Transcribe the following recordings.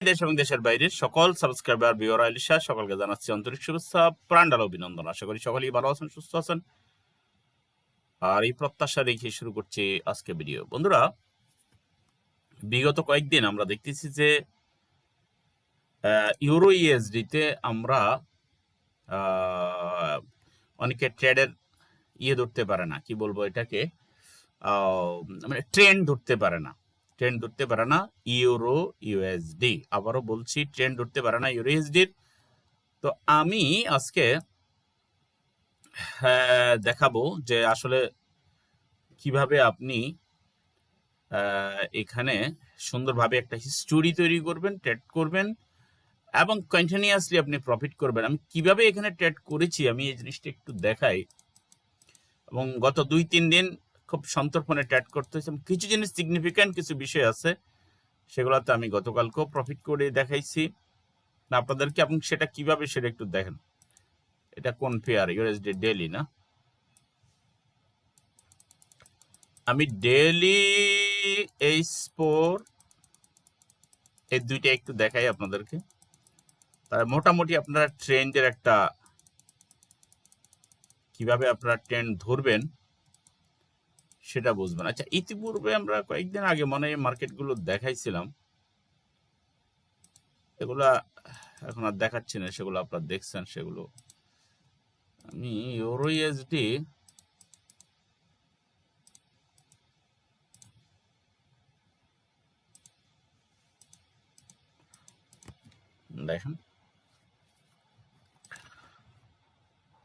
দেশ এবং দেশের বাইরে সকল সাবস্ক্রাইবার বিওর আলিশা সকলকে জানাচ্ছি আন্তরিক শুভেচ্ছা প্রাণডাল অভিনন্দন। আশা করি সকলেই ভালো আছেন সুস্থ আছেন। আর এই প্রত্যাশা রেখে শুরু করছি আজকে ভিডিও বন্ধুরা বিগত কয়েকদিন আমরা দেখতেছি যে ইউরো ইএসডিতে আমরা আহ, অনেকে ট্রেডের ইয়ে ধরতে পারে না কি বলব এটাকে? মানে ট্রেন্ড ধরতে পারে না। ট্রেন্ড ধরতে পারে না ইউরো ইউএসডি। আবারও বলছি ট্রেন্ড ধরতে পারে না ইউরো ইউএসডির। তো আমি আজকে হ্যাঁ, দেখাবো যে আসলে কীভাবে আপনি এখানে সুন্দরভাবে একটা হিস্টোরি তৈরি করবেন ট্রেড করবেন এবং কন্টিনিউয়াসলি আপনি প্রফিট করবেন। আমি কীভাবে এখানে ট্রেড করেছি আমি এই জিনিসটা একটু দেখাই। এবং গত দুই তিন দিন খুব সন্তর্পণে ট্যাট করতে হয়েছে। কিছু জিনিস সিগনিফিক্যান্ট কিছু বিষয় আছে, সেগুলোতে আমি গতকালকেও প্রফিট করে দেখাইছি। না, আপনাদেরকে এবং সেটা কীভাবে সেটা একটু দেখেন। এটা কোন পেয়ার ইউএসডি ডেলি না? আমি ডেলি এই স্পোর এই দুইটা একটু দেখাই আপনাদেরকে। তাহলে মোটামুটি আপনারা ট্রেন্ডের একটা, কীভাবে আপনারা ট্রেন্ড ধরবেন সেটা বুঝবেন। আচ্ছা ইতিপূর্বে আমরা কয়েকদিন আগে মানে মার্কেটগুলো দেখাইছিলাম। এগুলা এখন আর দেখাচ্ছি না, সেগুলো আপনারা দেখছেন, সেগুলো। আমি ইউরো ইউএসডি দেখেন।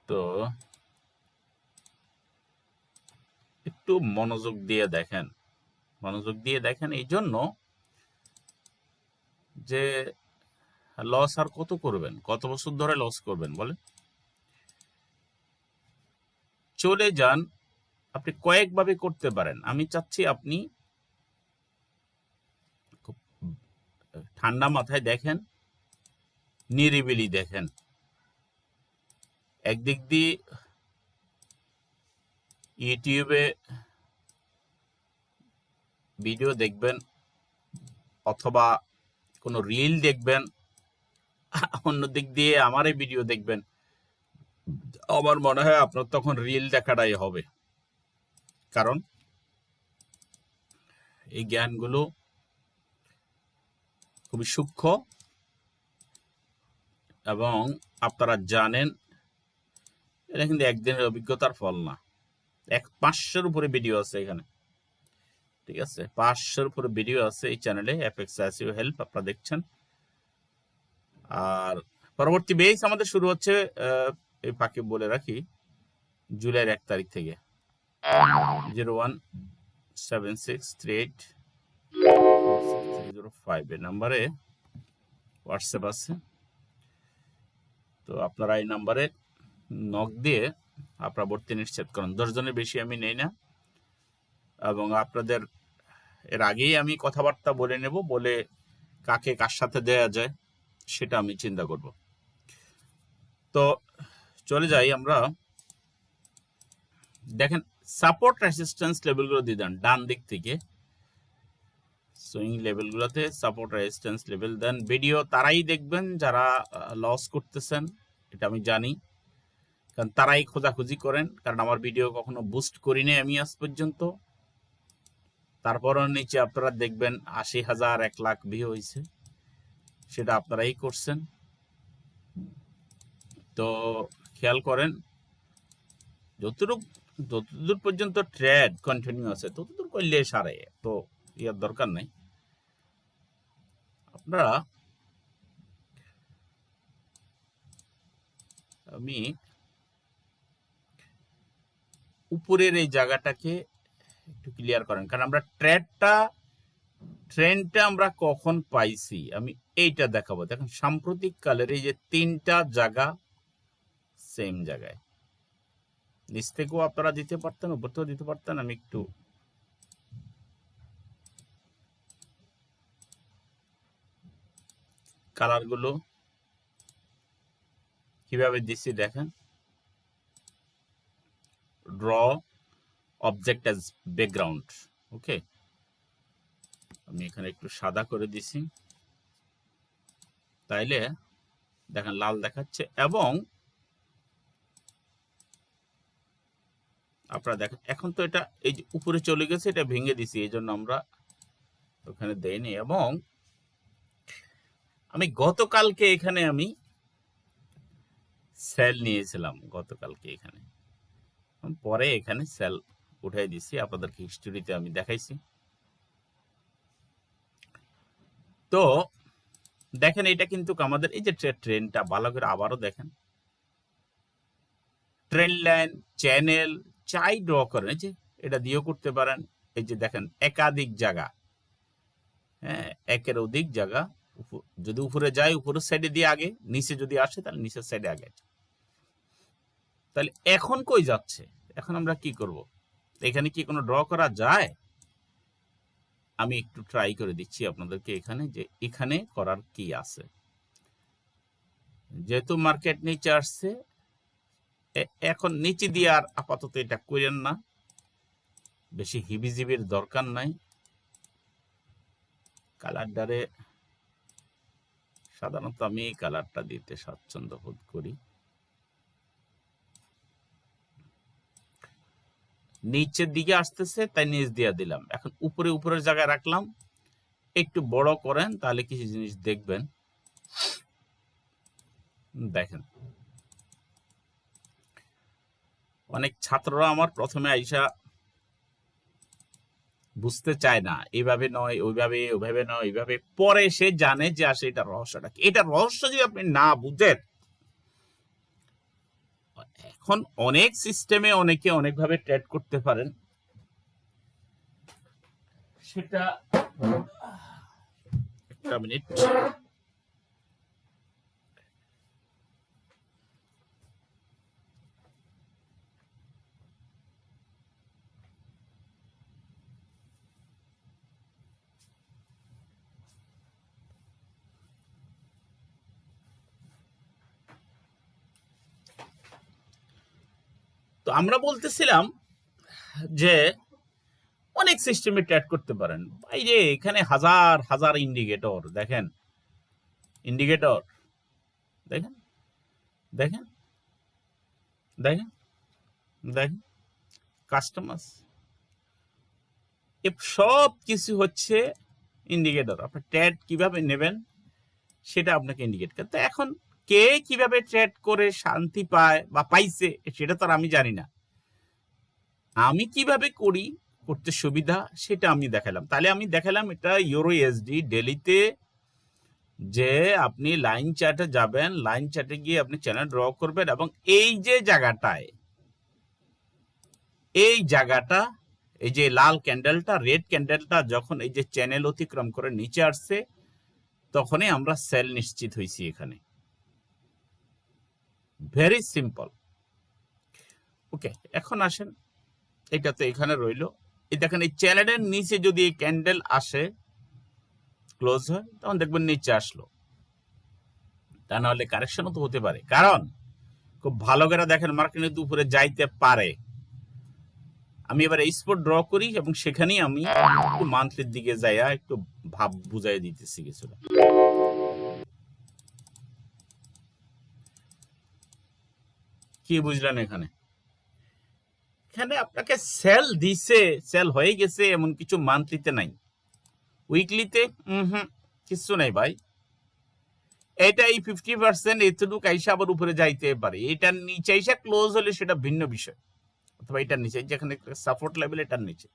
তো একটু মনোযোগ দিয়ে দেখেন। মনোযোগ দিয়ে দেখেন এই জন্য যে লস আর কত করবেন? কত বছর ধরে লস করবেন বলে চলে যান, আপনি কয়েকভাবে করতে পারেন। আমি চাচ্ছি আপনি ঠান্ডা মাথায় দেখেন, নিরিবিলি দেখেন। একদিক দিয়ে ইউটিউবে ভিডিও দেখবেন অথবা কোনো রিল দেখবেন, অন্য দিক দিয়ে আমার এই ভিডিও দেখবেন, আমার মনে হয় আপনার তখন রিল দেখাটাই হবে। কারণ এই জ্ঞানগুলো খুবই সূক্ষ্ম এবং আপনারা জানেন, এটা কিন্তু একদিনের অভিজ্ঞতার ফল না। এক পাঁচশোর উপরে ভিডিও আছে এখানে। ঠিক আছে? পাঁচশোর উপরে ভিডিও আছে এই চ্যানেলে এফএক্স আসিও হেল্প আপনারা দেখছেন। আর পরবর্তী বেস আমাদের শুরু হচ্ছে এই ফাঁকে বলে রাখি, জুলাইয়ের এক তারিখ থেকে। Zero one seven six three eight zero five এর নাম্বারে হোয়াটসঅ্যাপ আছে। তো আপনারা এই নাম্বারে নক দিয়ে আপনারা ভর্তি নিশ্চিত করুন। দশজনের বেশি আমি নেই না। এবং আপনাদের এর আগেই আমি কথাবার্তা বলে নেব, বলে কাকে কার সাথে দেয়া যায়, সেটা আমি চিন্তা করব। তো চলে যাই আমরা। দেখেন সাপোর্ট রেসিস্ট্যান্স লেভেলগুলো দিয়ে দেন, ডান দিক থেকে। সুইং লেভেলগুলোতে সাপোর্ট রেজিস্ট্যান্স লেভেল দেন। ভিডিও তারাই দেখবেন যারা লস করতেছেন, এটা আমি জানি। কারণ তারাই খোঁজাখুঁজি করেন। কারণ আমার ভিডিও কখনো বুস্ট করিনি আমি আজ পর্যন্ত। তারপরও নিচে আপনারা দেখবেন আশি হাজার এক লাখ ভিউ হয়েছে। সেটা আপনারাই করছেন। তো খেয়াল করেন, যতটুক, যতদূর পর্যন্ত ট্রেড কন্টিনিউ আছে, ততদূর করলে সারে। তো ইয়ার দরকার নাই। আপনারা, আমি উপরের এই জায়গাটাকে একটু ক্লিয়ার করেন। কারণ আমরা ট্রেডটা, ট্রেনটা আমরা কখন পাইছি, আমি এইটা দেখাবো। দেখেন, সাম্প্রতিক কালের এই যে তিনটা জায়গা সেম জায়গায়। নিচ থেকেও আপনারা দিতে পারতেন, উপর থেকেও দিতে পারতেন, আমি একটু কালারগুলো কীভাবে দিচ্ছি দেখেন। Draw object as background okay আমি এখানে একটু সাদা করে দিছি। তাইলে দেখেন লাল দেখাচ্ছে এবং আপনারা দেখেন, এখন তো এটা এই যে উপরে চলে গেছে, এটা ভেঙে দিছি এই জন্য আমরা ওখানে দেইনি। এবং আমি গতকালকে এখানে আমি সেল নিয়েছিলাম, গতকালকে এখানে। পরে এখানে সেল উঠাই দিছি, আপনাদেরকে হিস্টোরিতে আমি দেখাইছি। তো, দেখেন এটা কিন্তু আমাদের এই যে ট্রেনটা ভালো করে আবারও দেখেন। ট্রেন লাইন চ্যানেল চাই ড্র করেন, এই যে এটা দিয়েও করতে পারেন। এই যে দেখেন, একাধিক জায়গা। হ্যাঁ একের অধিক জায়গা যদি উপরে যায়, উপরের সাইডে দিয়ে আগে, নিচে যদি আসে, তাহলে নিচের সাইডে আগে। তাহলে এখন কই যাচ্ছে? এখন আমরা কি করব? এখানে কি কোনো ড্র করা যায়? আমি একটু ট্রাই করে দিচ্ছি আপনাদেরকে এখানে যে এখানে করার কি আছে। যেহেতু মার্কেট নিচে আসছে এখন নিচে দিয়ে আর আপাতত এটা করেন না। বেশি হিবিজিবির দরকার নাই। কালারটারে সাধারণত আমি এই কালারটা দিতে স্বাচ্ছন্দ্য বোধ করি। নিচের দিকে আসতেছে, তাই নিচ দিয়ে দিলাম। এখন উপরে উপরের জায়গায় রাখলাম। একটু বড় করেন, তাহলে কিছু জিনিস দেখবেন। দেখেন। অনেক ছাত্ররা আমার প্রথমে আইসা বুঝতে চায় না এইভাবে নয়, ওইভাবে ওইভাবে নয়, ওইভাবে। পরে সে জানে যে, আসলে এটা রহস্যটা কি? এটা রহস্য যদি আপনি না বুঝেন এখন অনেক সিস্টেমে অনেকে অনেকভাবে ট্রেড করতে পারেন। সেটা একটা মিনিট তো আমরা বলতেছিলাম যে অনেক সিস্টেমে ট্র্যাড করতে পারেন। ভাই যে এখানে হাজার হাজার ইন্ডিকেটর দেখেন। ইন্ডিকেটর দেখেন দেখেন দেখেন দেখেন কাস্টমার সব কিছু হচ্ছে ইন্ডিকেটর আপনি ট্রেড কীভাবে নেবেন, সেটা আপনাকে ইন্ডিকেট করে তো এখন কে কীভাবে ট্রেড করে শান্তি পায় বা পাইছে, সেটা তো আর আমি জানি না। আমি কীভাবে করি, করতে সুবিধা, সেটা আমি দেখালাম। তাহলে আমি দেখালাম এটা ইউরো এসডি ডেলিতে যে আপনি লাইন চার্টে যাবেন লাইন চার্টে গিয়ে আপনি চ্যানেল ড্র করবেন এবং এই যে জায়গাটায়, এই জায়গাটা, এই যে লাল ক্যান্ডেলটা রেড ক্যান্ডেলটা যখন এই যে চ্যানেল অতিক্রম করে নিচে আসছে, তখনই আমরা সেল নিশ্চিত হয়েছি এখানে। ভেরি সিম্পল ওকে এখন আসেন। এটা তো এখানে রইল। এই দেখেন, এই চ্যানেলের নিচে যদি এই ক্যান্ডেল আসে ক্লোজ হয়, তখন দেখবেন নিচে আসলো। তা নাহলে কারেকশনও তো হতে পারে। কারণ, খুব ভালো করে দেখেন মার্কেটের উপরে যাইতে পারে। আমি এবার এই স্পট ড্র করি এবং সেখানেই আমি একটু মান্থলির দিকে যাইয়া একটু ভাব বুঝাই দিতেছি কিছুটা। কি বুঝলেন এখানে? এখানে আপনাকে সেল দিছে সেল হয়ে গেছে, এমন কিছু মান্থলিতে নাই। উইকলিতে হুম, কিছু নাই ভাই। এটা এই ফিফটি পার্সেন্ট এতটুকু আইসা আবার উপরে যাইতে পারে। এটার নিচে আইসা ক্লোজ হলে সেটা ভিন্ন বিষয়। অথবা এটার নিচে, যেখানে সাপোর্ট লেভেল এটার নিচে।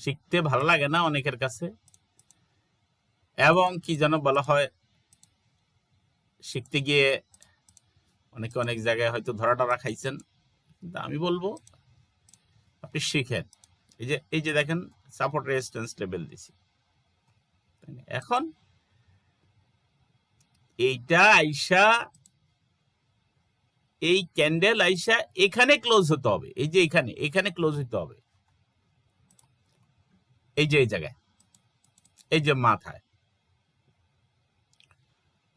শিখতে ভালো লাগে না অনেকের কাছে। এবং কি যেন বলা হয় শিখতে গিয়ে অনেকে অনেক জায়গায় হয়তো ধরা টরা খাইছেন কিন্তু আমি বলব, আপনি শিখেন। এই যে এই যে দেখেন সাপোর্ট রেজিস্ট্যান্স লেভেল দিছি। এখন এইটা আইসা, এই ক্যান্ডেল আইসা এখানে ক্লোজ হতে হবে। এই যে এখানে এখানে ক্লোজ হতে হবে। এই যে, এই জায়গায়। এই যে মাথায়।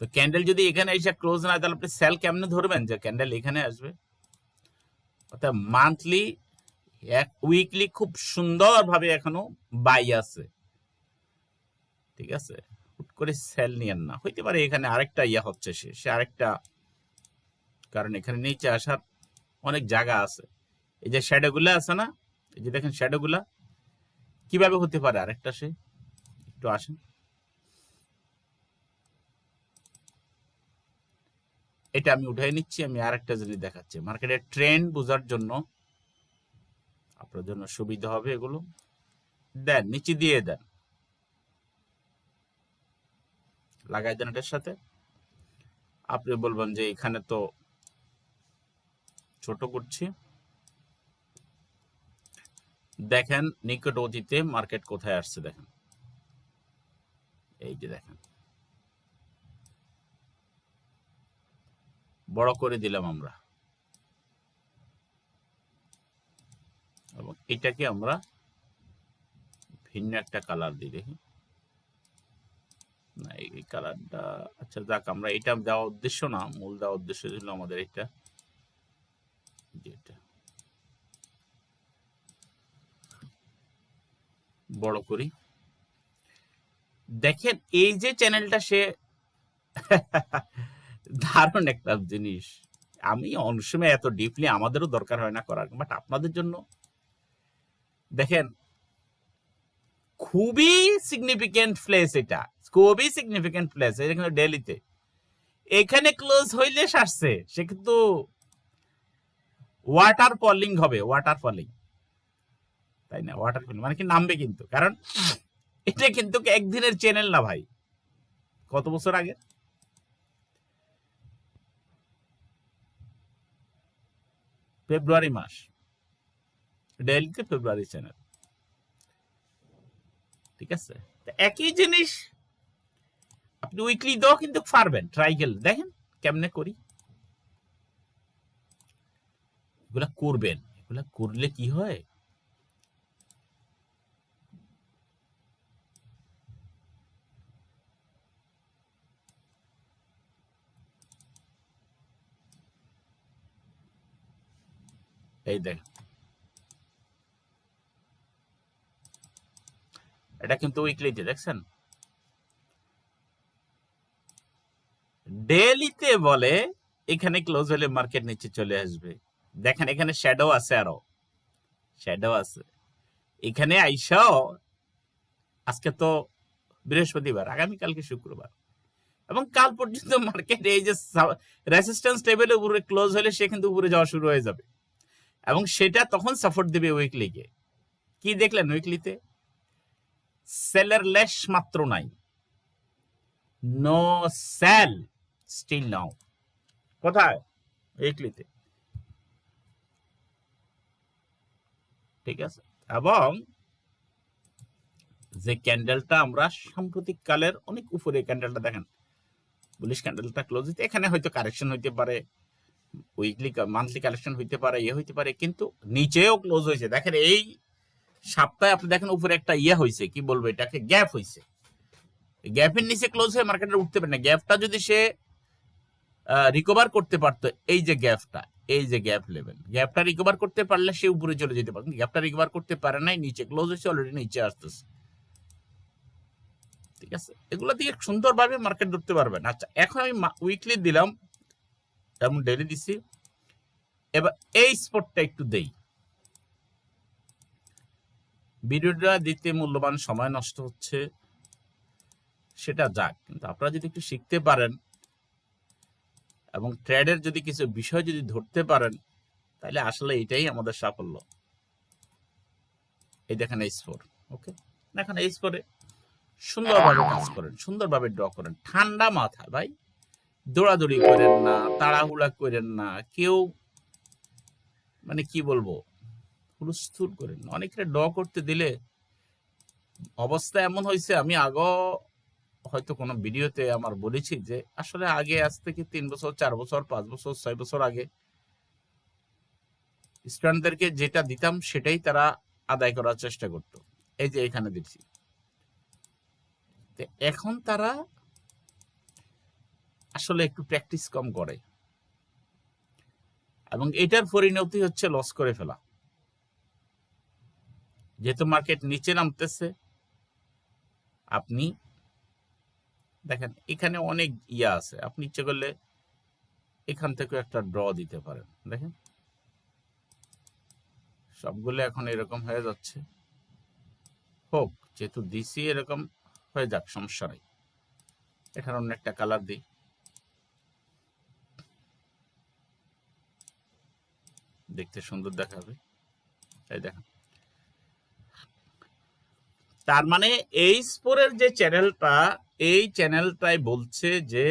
তো ক্যান্ডেল যদি এখানে এসে ক্লোজ না হয়, তাহলে আপনি সেল কেমনে ধরবেন? যে ক্যান্ডেল এখানে আসবে। অর্থাৎ মান্থলি এক উইকলি খুব সুন্দরভাবে এখনও বাই আছে। ঠিক আছে? হুট করে সেল নিয়েন না। হইতে পারে এখানে আরেকটা ইয়া হচ্ছে সে সে আরেকটা কারণ এখানে নিচে আসার অনেক জায়গা আছে। এই যে শ্যাডো গুলা আছে না? এই যে দেখেন শ্যাডোগুলা কীভাবে হতে পারে আরেকটা সে? একটু আসেন। এটা আমি উঠাই নিচ্ছি, আমি আরেকটা জিনিস দেখাচ্ছি। মার্কেটের ট্রেন্ড বোঝার জন্য আপনার জন্য সুবিধা হবে এগুলো। দেন, নিচে দিয়ে দেন। লাগাই দেন এটার সাথে। আপনি বলবেন যে এখানে তো ছোট করছি। দেখেন নিকট অতীতে মার্কেট কোথায় আসছে দেখেন। এই যে দেখেন। বড় করে দিলাম আমরা। এবং এটাকে আমরা ভিন্ন একটা কালার দিই দেখি। না, এই কালারটা আচ্ছা যাক, আমরা এটা দেওয়া উদ্দেশ্য না, মূল দেওয়া উদ্দেশ্য ছিল আমাদের এটা। যেটা বড় করি। দেখেন, এই যে চ্যানেলটা সে দারুণ একটা জিনিস। আমি অনেক সময় এত ডিপলি আমাদেরও দরকার হয় না করার বাট আপনাদের জন্য। দেখেন, খুবই সিগনিফিকেন্ট প্লেস এটা। খুবই সিগনিফিকেন্ট প্লেস এখানে ডেলিতে এখানে ক্লোজ হইলে সারছে, সে কিন্তু ওয়াটার ফলিং হবে ওয়াটার ফলিং তাই না? ওয়াটার ফলিং মানে কি নামবে কিন্তু? কারণ, এটা কিন্তু একদিনের চ্যানেল না ভাই। কত বছর আগে? ফেব্রুয়ারি মাস। ডেলিতে ফেব্রুয়ারি চ্যানেল। ঠিক আছে? একই জিনিস আপনি উইকলি দাও কিন্তু পারবেন ট্রাই ট্রাইকেল দেখেন কেমনে করি। এগুলা করবেন। এগুলা করলে কি হয়? এই দেখেন এটা কিন্তু উইকলিতে দেখছেন? ডেলিতে বলে, এখানে ক্লোজ হলে মার্কেট নিচে চলে আসবে। দেখেন, এখানে শ্যাডো আছে আরও। শ্যাডো আছে। এখানে আইসাও, আজকে তো বৃহস্পতিবার, আগামীকালকে শুক্রবার। এবং কাল পর্যন্ত মার্কেট এই যে রেসিস্ট্যান্স টেবিলের উপরে ক্লোজ হলে সে কিন্তু উপরে যাওয়া শুরু হয়ে যাবে। এবং সেটা তখন সাপোর্ট দেবে উইকলিকে কি দেখলেন উইকলিতে সেলের লেশ মাত্র নাই। নো সেল স্টিল নাও কোথায়? উইকলিতে ঠিক আছে? এবং যে ক্যান্ডেলটা আমরা সাম্প্রতিক কালের অনেক উপরে ক্যান্ডেলটা দেখেন। বুলিশ ক্যান্ডেলটা ক্লোজ এখানে হয়তো কারেকশন হইতে পারে। উইকলি মান্থলি কালেকশন হইতে পারে ইয়ে হইতে পারে, কিন্তু নিচেও ক্লোজ হয়েছে। দেখেন এই সপ্তাহে আপনি দেখেন উপরে একটা ইয়ে হয়েছে কি বলব এটাকে? গ্যাপ হয়েছে গ্যাপের নিচে ক্লোজ হয়ে মার্কেটে উঠতে পারে না। গ্যাপটা যদি সে রিকভার করতে পারতো, এই যে গ্যাপটা এই যে গ্যাপ লেভেল গ্যাপটা রিকভার করতে পারলে সে উপরে চলে যেতে পারে গ্যাপটা রিকভার করতে পারে নাই, নিচে ক্লোজ হয়েছে অলরেডি নিচে আসতেছে। ঠিক আছে? এগুলো দিয়ে সুন্দরভাবে মার্কেট ধরতে পারবেন আচ্ছা এখন আমি উইকলি দিলাম। এবং ডেলি দিছি। এবার এই স্পটটা একটু দেই। ভিডিওটা দিতে মূল্যবান সময় নষ্ট হচ্ছে। সেটা যাক, কিন্তু আপনারা যদি একটু শিখতে পারেন এবং ট্রেডের যদি কিছু বিষয় যদি ধরতে পারেন, তাহলে আসলে এটাই আমাদের সাফল্য। এই দেখেন এই স্পোর ওকে দেখেন এই স্পোরে সুন্দরভাবে কাজ করেন, সুন্দরভাবে ড্র করেন। ঠান্ডা মাথা ভাই। দৌড়াদৌড়ি করেন না, তাড়াহুড়া করেন না, কেউ মানে কি বলব, হুলস্থুল করেন না। অনেকটা ড করতে দিলে অবস্থা এমন হয়েছে, আমি আগো হয়তো কোনো ভিডিওতে আমার বলেছি যে, আসলে আগে, আজ থেকে তিন বছর, চার বছর, পাঁচ বছর, ছয় বছর আগে স্টুডেন্টদেরকে যেটা দিতাম, সেটাই তারা আদায় করার চেষ্টা করত। এই যে এখানে দিচ্ছি এখন তারা আসলে একটু প্র্যাকটিস কম করে। এবং এটার পরিণতি হচ্ছে লস করে ফেলা। যেহেতু মার্কেট নিচে নামতেছে, আপনি দেখেন, এখানে অনেক ইয়া আছে। আপনি ইচ্ছে করলে এখান থেকে একটা ড্র দিতে পারেন। দেখেন, সবগুলো এখন এরকম হয়ে যাচ্ছে। হোক, যেহেতু দিছি এরকম, হয়ে যাক, সমস্যা নেই। এখানে অন্য একটা কালার দিই। দেখতে সুন্দর দেখাবে। এই দেখেন তার মানে এই স্পোরের যে চ্যানেলটা, এই চ্যানেলটাই বলছে যে,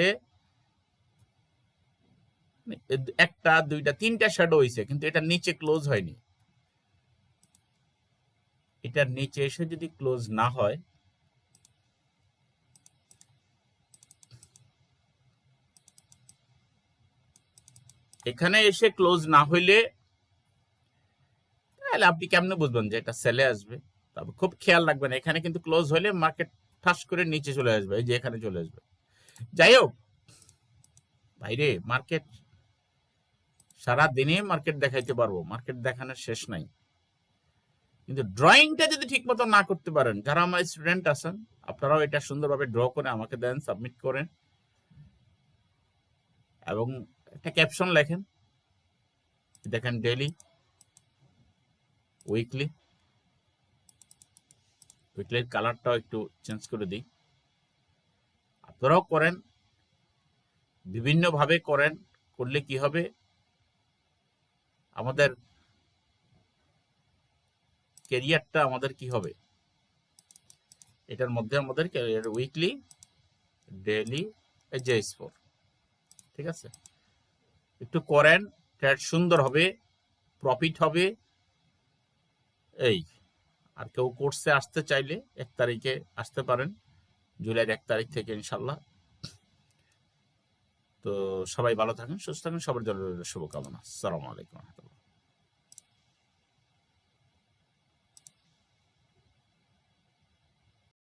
একটা, দুইটা, তিনটা শ্যাডো হয়েছে কিন্তু এটা নিচে ক্লোজ হয়নি। এটার নিচে এসে যদি ক্লোজ না হয়, এখানে এসে ক্লোজ না হইলে তাহলে আপনি কেমনে বুঝবেন যে এটা সেলে আসবে? তবে খুব খেয়াল রাখবেন, এখানে কিন্তু ক্লোজ হলে মার্কেট ঠাস করে নিচে চলে আসবে, এই যে এখানে চলে আসবে। যাই হোক ভাইরে মার্কেট সারা দিনে মার্কেট দেখাইতে পারব মার্কেট দেখানোর শেষ নাই। কিন্তু ড্রয়িংটা যদি ঠিক মতো না করতে পারেন, যারা আমার স্টুডেন্ট আছেন, আপনারাও এটা সুন্দরভাবে ড্র করে আমাকে দেন সাবমিট করেন। এবং একটা ক্যাপশন লেখেন, দেখেন ডেলি উইকলি উইকলির কালারটাও একটু চেঞ্জ করে দিই। আপনারাও করেন। বিভিন্নভাবে করেন। করলে কি হবে? আমাদের কেরিয়ারটা আমাদের কি হবে? এটার মধ্যে আমাদের ক্যারিয়ার উইকলি ডেইলি যে স্পোর ঠিক আছে? একটু করেন ট্রেড সুন্দর হবে প্রফিট হবে। এই, আর কেউ কোর্সে আসতে চাইলে এক তারিখে আসতে পারেন, জুলাইয়ের এক তারিখ থেকে ইনশাল্লাহ তো সবাই ভালো থাকেন, সুস্থ থাকেন, সবার জন্য শুভকামনা। আসসালামু আলাইকুম